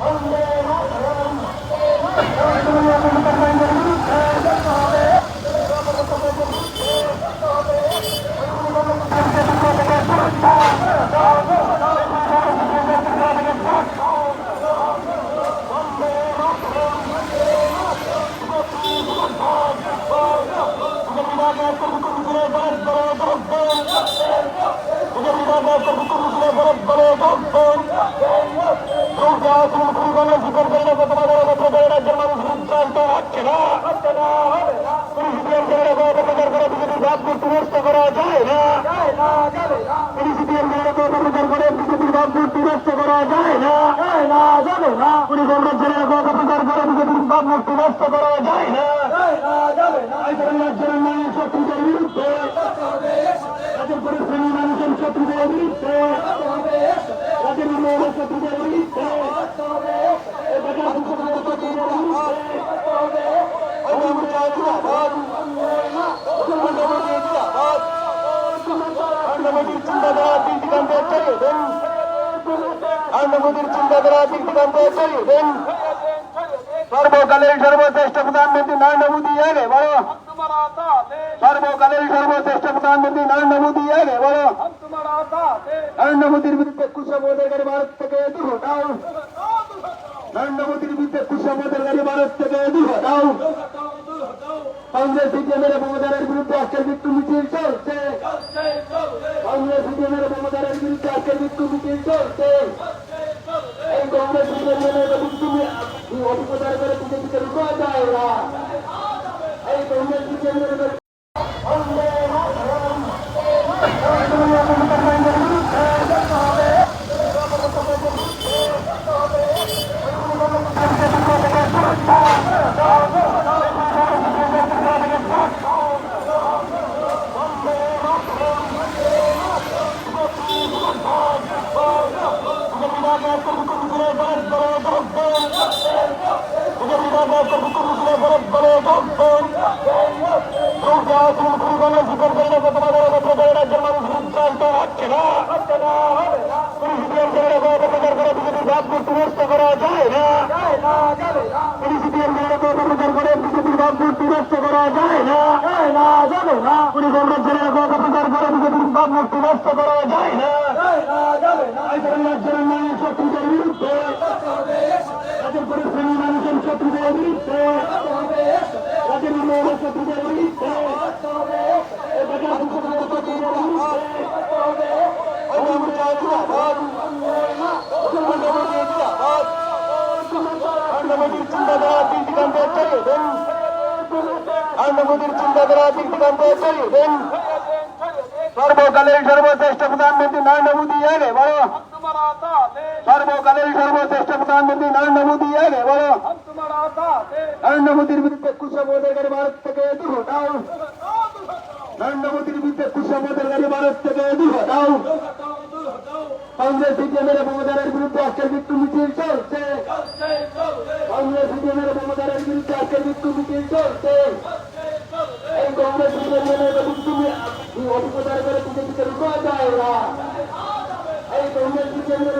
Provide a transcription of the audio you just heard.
করা বিনষ্ট করা যায় না যাবে না। পুলিশ আমরা কথা প্রচার করে বিজেপির ভাব নষ্ট করা যায় না। রাজ্যের মানুষ শত্রুদের বিরুদ্ধে। রাজ্যের পরিশ্রমী মানুষের শত্রুদের বিরুদ্ধে রাজ্যের উন্নয়নের শত্রুদের বিরুদ্ধে আন্নমতির চিন্তাধারা তিন দিগান্তে চালিয়ে দেন নবীর চিন্তাধারা দীক্ষিতান ছড়িয়ে দেন সর্বকালের সর্বশ্রেষ্ঠ প্রধানমন্ত্রী নরেন্দ্র মোদী আগে বলো। সর্বকালের সর্বশ্রেষ্ঠ প্রধানমন্ত্রী নরেন্দ্র মোদী আগে বলো। নরেন্দ্র মোদীর বিরুদ্ধে কুসংস্কারী ভারত থেকে দূর নরেন্দ্র মোদীর বিরুদ্ধে কুসংস্কারী ভারত থেকে দূর কংগ্রেস বিজেপি এবং বিরুদ্ধে আজকের মৃত্যু মিছিল কংগ্রেস সিপিএমের তুমি অপপ্রচার করে বিজেপিকে রুখা যায় না এই কংগ্রেস সিপিএমের করা যায় না করা যায় না যাবে শত্রুদের বিরুদ্ধে রাজ্যের করে শ্রেণির মানুষের শত্রুদের বিরুদ্ধে রাজ্যের উন্নয়নের শত্রুদের বিরুদ্ধে সর্বকালের সর্বশ্রেষ্ঠ প্রধানমন্ত্রী নরেন্দ্র মোদী আগে বড় সর্বকালের সর্বশ্রেষ্ঠ প্রধানমন্ত্রী নরেন্দ্র মোদী আগে বলো। নরেন্দ্র মোদীর বিরুদ্ধে কুশবোধের গাড়ি ভারত থেকে দূর হটাও নরেন্দ্র মোদীর বিরুদ্ধে কুশবোধের গাড়ি ভারত থেকে দূর হটাও কংগ্রেস বিজেপির বোমদারের বিরুদ্ধে আজকের মৃত্যু মিছিল চলছে। কংগ্রেস বিজেপির বোমদারের বিরুদ্ধে আজকের মৃত্যু মিছিল চলছে। এই কংগ্রেস বিজেপির অভিজ্ঞতার করে বিজেপিকে রুখা যায় না। এই কংগ্রেস সিপিএমের